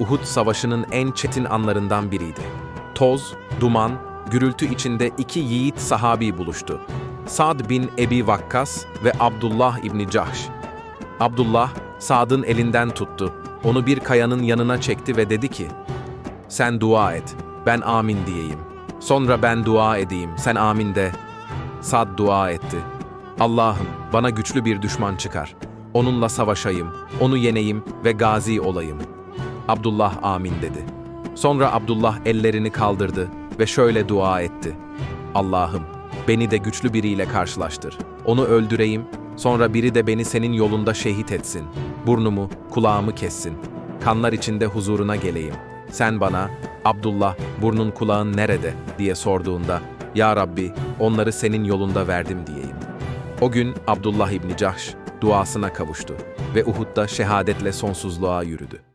Uhud Savaşı'nın en çetin anlarından biriydi. Toz, duman, gürültü içinde iki yiğit sahabi buluştu. Sad bin Ebi Vakkas ve Abdullah İbni Cahş. Abdullah, Sad'ın elinden tuttu. Onu bir kayanın yanına çekti ve dedi ki, sen dua et, ben amin diyeyim. Sonra ben dua edeyim, sen amin de. Sad dua etti. Allah'ım bana güçlü bir düşman çıkar. Onunla savaşayım, onu yeneyim ve gazi olayım. Abdullah amin dedi. Sonra Abdullah ellerini kaldırdı ve şöyle dua etti. Allah'ım beni de güçlü biriyle karşılaştır. Onu öldüreyim, sonra biri de beni senin yolunda şehit etsin. Burnumu, kulağımı kessin. Kanlar içinde huzuruna geleyim. Sen bana, Abdullah, burnun kulağın nerede diye sorduğunda, Ya Rabbi, onları senin yolunda verdim diyeyim. O gün Abdullah İbni Cahş duasına kavuştu ve Uhud'da şehadetle sonsuzluğa yürüdü.